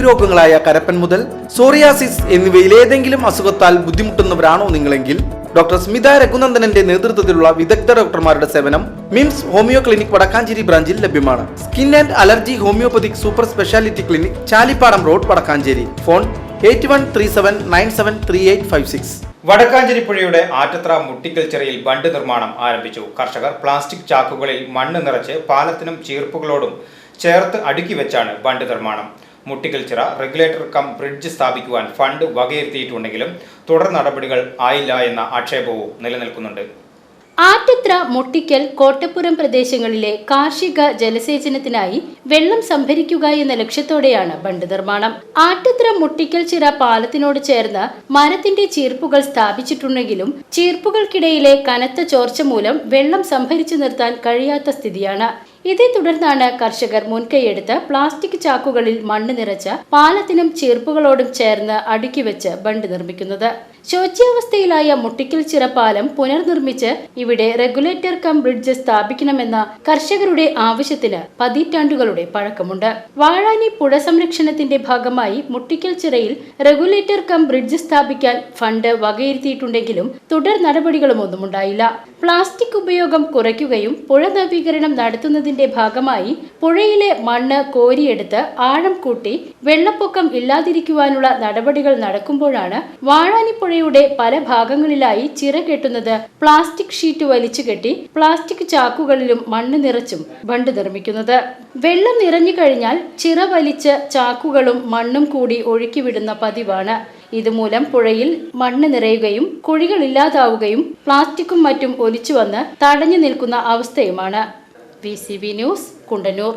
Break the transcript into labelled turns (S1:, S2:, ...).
S1: ത്വക്ക് രോഗങ്ങളായ കരപ്പൻ മുതൽ സോറിയാസിസ് എന്നിവയിൽ ഏതെങ്കിലും അസുഖത്താൽ ബുദ്ധിമുട്ടുന്നവരാണോ നിങ്ങളെങ്കിൽ? ഡോക്ടർ സ്മിത രഘുനന്ദനന്റെ നേതൃത്വത്തിലുള്ള വിദഗ്ധ ഡോക്ടർമാരുടെ സേവനം മിംസ് ഹോമിയോ ക്ലിനിക് വടക്കാഞ്ചേരി ബ്രാഞ്ചിൽ ലഭ്യമാണ്. Skin and allergy homeopathic super speciality clinic Chalippadam road Vadakkanchery. Phone eight one three seven nine seven three eight five six.
S2: Vadakkanchery പുഴയുടെ ആറ്റത്ര മുട്ടിക്കൽ ചെറിയിൽ ബണ്ട് നിർമ്മാണം ആരംഭിച്ചു. കർഷകർ പ്ലാസ്റ്റിക് ചാക്കുകളിൽ മണ്ണ് നിറച്ച് പാലത്തിനും ചീർപ്പുകളോടും ചേർത്ത് അടുക്കി വെച്ചാണ് ബണ്ട് നിർമ്മാണം. മുട്ടിക്കൽ ചിറ റെഗുലേറ്റർ കം ബ്രിഡ്ജ് സ്ഥാപിക്കുവാൻ ഫണ്ട് വകയിരുത്തിയിട്ടുണ്ടെങ്കിലും തുടർ നടപടികൾ ആയില്ല എന്ന ആക്ഷേപവും നിലനിൽക്കുന്നുണ്ട്.
S3: ആറ്റത്ര മുട്ടിക്കൽ കോട്ടപ്പുറം പ്രദേശങ്ങളിലെ കാർഷിക ജലസേചനത്തിനായി വെള്ളം സംഭരിക്കുക എന്ന ലക്ഷ്യത്തോടെയാണ് ബണ്ട് നിർമ്മാണം. ആറ്റത്ര മുട്ടിക്കൽ ചിറ പാലത്തിനോട് ചേർന്ന് മരത്തിന്റെ ചീർപ്പുകൾ സ്ഥാപിച്ചിട്ടുണ്ടെങ്കിലും ചീർപ്പുകൾക്കിടയിലെ കനത്ത ചോർച്ച മൂലം വെള്ളം സംഭരിച്ചു നിർത്താൻ കഴിയാത്ത സ്ഥിതിയാണ്. ഇതേ തുടർന്നാണ് കർഷകർ മുൻകൈയെടുത്ത് പ്ലാസ്റ്റിക് ചാക്കുകളിൽ മണ്ണ് നിറച്ച് പാലത്തിനും ചീർപ്പുകളോടും ചേർന്ന് അടുക്കി വെച്ച് ബണ്ട് നിർമ്മിക്കുന്നത്. ശോച്യാവസ്ഥയിലായ മുട്ടിക്കൽ ചിറ പാലം പുനർനിർമ്മിച്ച് ഇവിടെ റെഗുലേറ്റർ കം ബ്രിഡ്ജ് സ്ഥാപിക്കണമെന്ന കർഷകരുടെ ആവശ്യത്തിന് പതിറ്റാണ്ടുകളുടെ പഴക്കമുണ്ട്. വാഴാനി പുഴ സംരക്ഷണത്തിന്റെ ഭാഗമായി മുട്ടിക്കൽ ചിറയിൽ റെഗുലേറ്റർ കം ബ്രിഡ്ജ് സ്ഥാപിക്കാൻ ഫണ്ട് വകയിരുത്തിയിട്ടുണ്ടെങ്കിലും തുടർ നടപടികളും ഒന്നും ഉണ്ടായില്ല പ്ലാസ്റ്റിക് ഉപയോഗം കുറയ്ക്കുകയും പുഴ നവീകരണം നടത്തുന്നതിന്റെ ഭാഗമായി പുഴയിലെ മണ്ണ് കോരിയെടുത്ത് ആഴം കൂട്ടി വെള്ളപ്പൊക്കം ഇല്ലാതിരിക്കുവാനുള്ള നടപടികൾ നടക്കുമ്പോഴാണ് വാഴാനി പുഴയുടെ പല ഭാഗങ്ങളിലായി ചിറ കെട്ടുന്നത്. പ്ലാസ്റ്റിക് ഷീറ്റ് വലിച്ചു കെട്ടി പ്ലാസ്റ്റിക് ചാക്കുകളിലും മണ്ണ് നിറച്ചും ബണ്ട് നിർമ്മിക്കുന്നത്. വെള്ളം നിറഞ്ഞു കഴിഞ്ഞാൽ ചിറ വലിച്ച് ചാക്കുകളും മണ്ണും കൂടി ഒഴുക്കിവിടുന്ന പതിവാണ്. ഇതുമൂലം പുഴയിൽ മണ്ണ് നിറയുകയും കുഴികളില്ലാതാവുകയും പ്ലാസ്റ്റിക്കും മറ്റും ഒലിച്ചു വന്ന് തടഞ്ഞു നിൽക്കുന്ന അവസ്ഥയുമാണ്. V C B news Kundannoor.